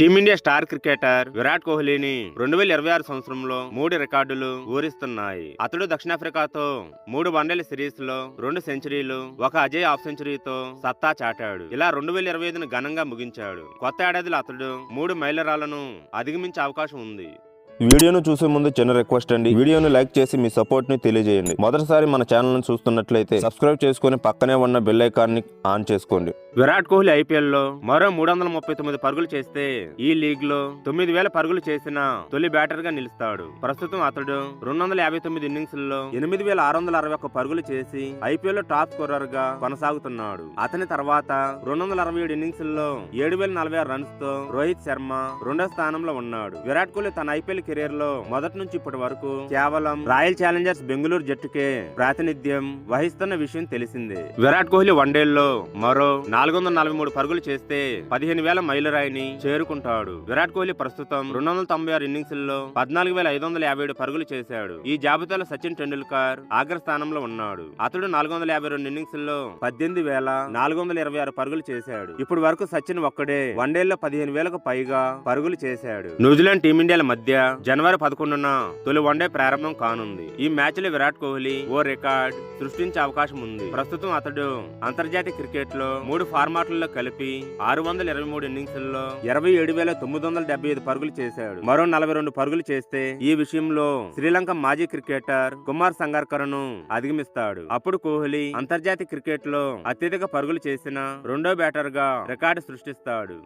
Team India star cricketer Virat కోహ్లీని రెండు వేల ఇరవై ఆరు సంవత్సరంలో మూడు రికార్డులు ఊరిస్తున్నాయి. అతడు దక్షిణాఫ్రికాతో మూడు వన్డేల సిరీస్లో రెండు సెంచరీలు ఒక అజయ్ హాఫ్ సెంచరీతో సత్తా చాటాడు. ఇలా రెండు వేల ఇరవై ఐదును ఘనంగా ముగించాడు. కొత్త ఏడాదిలో అతడు మూడు మైలురాళ్ళను అధిగమించే అవకాశం ఉంది. వీడియోను చూసే ముందు చిన్న రిక్వెస్ట్ అండి. వీడియోను లైక్ చేసి మీ సపోర్ట్ని తెలియజేయండి. మొదటిసారి మన ఛానల్ను చూస్తున్నట్లయితే సబ్స్క్రైబ్ చేసుకొని పక్కనే ఉన్న బెల్ ఐకాన్ని ఆన్ చేసుకోండి. విరాట్ కోహ్లీ ఐపీఎల్లో మరో మూడు వందల ముప్పై తొమ్మిది పరుగులు చేస్తే ఈ లీగ్లో తొమ్మిది వేల పరుగులు చేసిన తొలి బ్యాటర్గా నిలుస్తాడు. ప్రస్తుతం అతడు రెండు వందల యాభై తొమ్మిది ఇన్నింగ్స్లో ఎనిమిది వేల ఆరు వందల అరవై ఒక్క పరుగులు చేసి ఐపీఎల్లో టాప్ స్కోరర్గా కొనసాగుతున్నాడు. అతని తర్వాత రెండు వందల అరవై ఏడు ఇన్నింగ్స్లో ఏడు వేల నలభై ఆరు రన్స్తో రోహిత్ శర్మ రెండో స్థానంలో ఉన్నాడు. విరాట్ కోహ్లీ తన ఐపీఎల్ కెరీర్లో మొదటి నుంచి ఇప్పటి వరకు కేవలం రాయల్ ఛాలెంజర్స్ బెంగళూరు జట్టుకే ప్రాతినిధ్యం వహిస్తున్న విషయం తెలిసిందే. విరాట్ కోహ్లీ వన్డేల్లో మరో నాలుగు వందల నలభై మూడు పరుగులు చేస్తే పదిహేను వేల మైలురాయిని చేరుకుంటాడు. విరాట్ కోహ్లీ ప్రస్తుతం రెండు వందల తొంభై ఆరు ఇన్నింగ్స్లో పద్నాలుగు వేల ఐదు వందల యాభై ఏడు పరుగులు చేశాడు. ఈ జాబితాలో సచిన్ టెండూల్కర్ ఆగ్రస్థానంలో ఉన్నాడు. అతడు నాలుగు వందల యాభై రెండు ఇన్నింగ్స్లో పద్దెనిమిది వేల నాలుగు వందల ఇరవై ఆరు పరుగులు చేశాడు. ఇప్పుడు వరకు సచిన్ ఒక్కడే వన్డేల్లో పదిహేను వేలకు పైగా పరుగులు చేశాడు. న్యూజిలాండ్ టీమిండియాల మధ్య జనవరి పదకొండున తొలి వన్డే ప్రారంభం కానుంది. ఈ మ్యాచ్లో విరాట్ కోహ్లీ ఓ రికార్డ్ సృష్టించే అవకాశం ఉంది. ప్రస్తుతం అతడు అంతర్జాతీయ క్రికెట్లో మూడు ఫార్మాట్లలో కలిపి ఆరు వందల ఇరవై మూడు ఇన్నింగ్స్లో ఇరవై ఏడు వేల తొమ్మిది వందల డెబ్బై ఐదు పరుగులు చేశాడు. మరో నలభై రెండు పరుగులు చేస్తే ఈ విషయంలో శ్రీలంక మాజీ క్రికెటర్ కుమార్ సంగర్కర్ను అధిగమిస్తాడు. అప్పుడు కోహ్లీ అంతర్జాతీయ క్రికెట్లో అత్యధిక పరుగులు చేసిన రెండో బ్యాటర్గా రికార్డు సృష్టిస్తాడు.